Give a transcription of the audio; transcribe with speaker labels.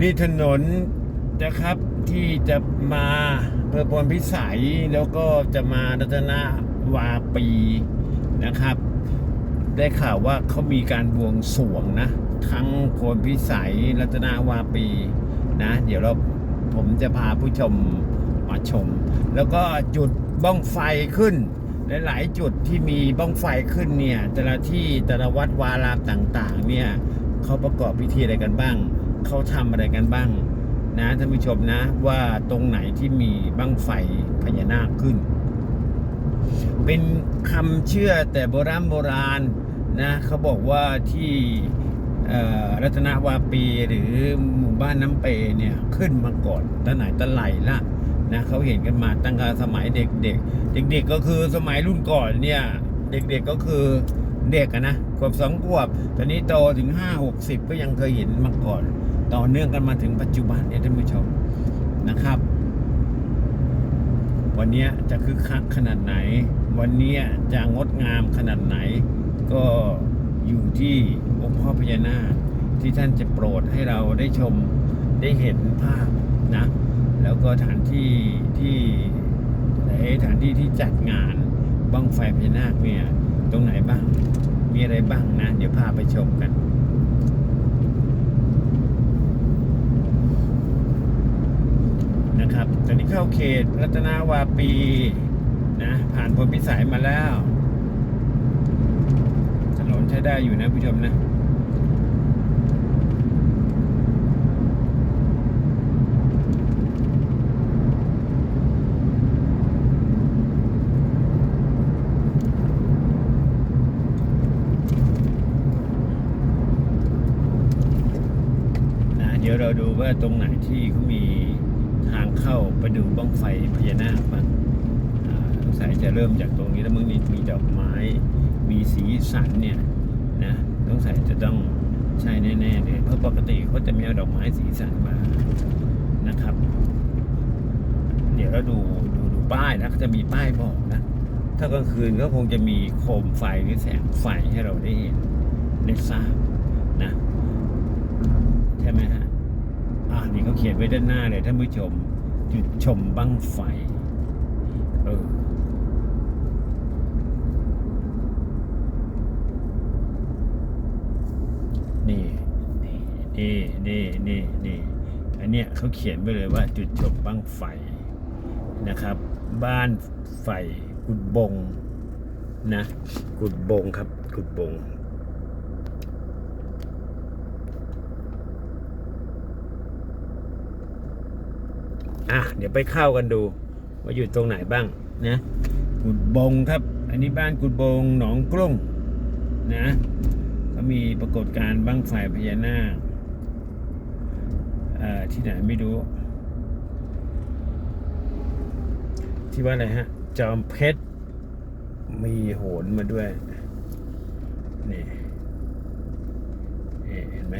Speaker 1: นี่ถนนนะครับที่จะมาเพื่อพลพิสัยแล้วก็จะมารัตนวาปีนะครับ ได้ข่าวว่าเขามีการบวงสรวงนะ ทั้งพลพิสัยรัตนาวาปีนะ เดี๋ยวเราผมจะพาผู้ชมมาชม แล้วก็จุดบ้องไฟขึ้นหลายๆจุดที่มีบ้องไฟขึ้นเนี่ยแต่ละที่แต่ละวัดวารามต่างๆเนี่ยเขาประกอบพิธีอะไรกันบ้าง เขาทำอะไรกันบ้างนะท่านผู้ชมนะว่าตรงไหนที่มีบ้างไฟพญานาคขึ้น เป็นคำเชื่อแต่โบราณโบราณนะเขาบอกว่าที่รัตนวาปีหรือหมู่บ้านน้ำเปเนี่ยขึ้นมาก่อนตั้งไหนตั้งไหลละนะเขาเห็นกันมาตั้งแต่สมัยเด็กๆเด็ก ๆ ก็คือสมัยรุ่นก่อนเนี่ยเด็กๆก็คือเด็กนะขวบสองขวบตอนนี้โตถึงห้าหกสิบก็ยังเคยเห็นมาก่อน ต่อเนื่องกันมาถึงปัจจุบันเนี่ยท่านผู้ชมนะครับ วันนี้จะคึกคักขนาดไหน วันนี้จะงดงามขนาดไหน ก็อยู่ที่องค์พ่อพญานาคที่ท่านจะโปรดให้เราได้ชมได้เห็นภาพนะ แล้วก็ฐานที่ที่ไหนฐานที่ที่จัดงานบังไฟพญานาคเนี่ยตรงไหนบ้างมีอะไรบ้างนะ เดี๋ยวพาไปชมกัน นะครับ ตอนนี้เข้าเขตรัตนาวาปีนะผ่านพลพิสัยมาแล้ว ถนนใช้ได้อยู่นะผู้ชมนะนะเดี๋ยวเราดูว่าตรงไหนที่เขามี ทางเข้าไปดูบ้องไฟพญานาคบ้างอ่าสงสัยจะเริ่มจากตรงนี้แล้วมึงนี่มีดอกไม้มีสีสันเนี่ยนะสงสัยจะต้องใช่แน่ๆเลยเพราะปกติเขาจะมีดอกไม้สีสันมานะครับ เดี๋ยวเราดูดูดูป้ายนะจะมีป้ายบอกนะ ถ้ากลางคืนก็คงจะมีโคมไฟหรือแสงไฟให้เราได้เห็นได้ทราบนะ ใช่ไหมฮะ อ่า นี่ เขียนไว้ด้านหน้าเลยท่านผู้ชม จุดชมบั้งไฟ เออนี่นี่นี่นี่นี่นี่อันเนี้ยเขาเขียนไว้เลยว่าจุดชมบั้งไฟนะครับ บ้านไฟกุดบงนะ กุดบงครับ กุดบง อะเดี๋ยวไปเข้ากันดู ว่าอยู่ตรงไหนบ้างนะกุดบงครับ อันนี้บ้านกุดบงหนองกลุ้งนะเขามีปรากฏการณ์บ้างไฟพญานาคเอ่อที่ไหนไม่รู้ ที่ว่าอะไรฮะ จอมเพชร มีโหนมาด้วย นี่เห็นไหม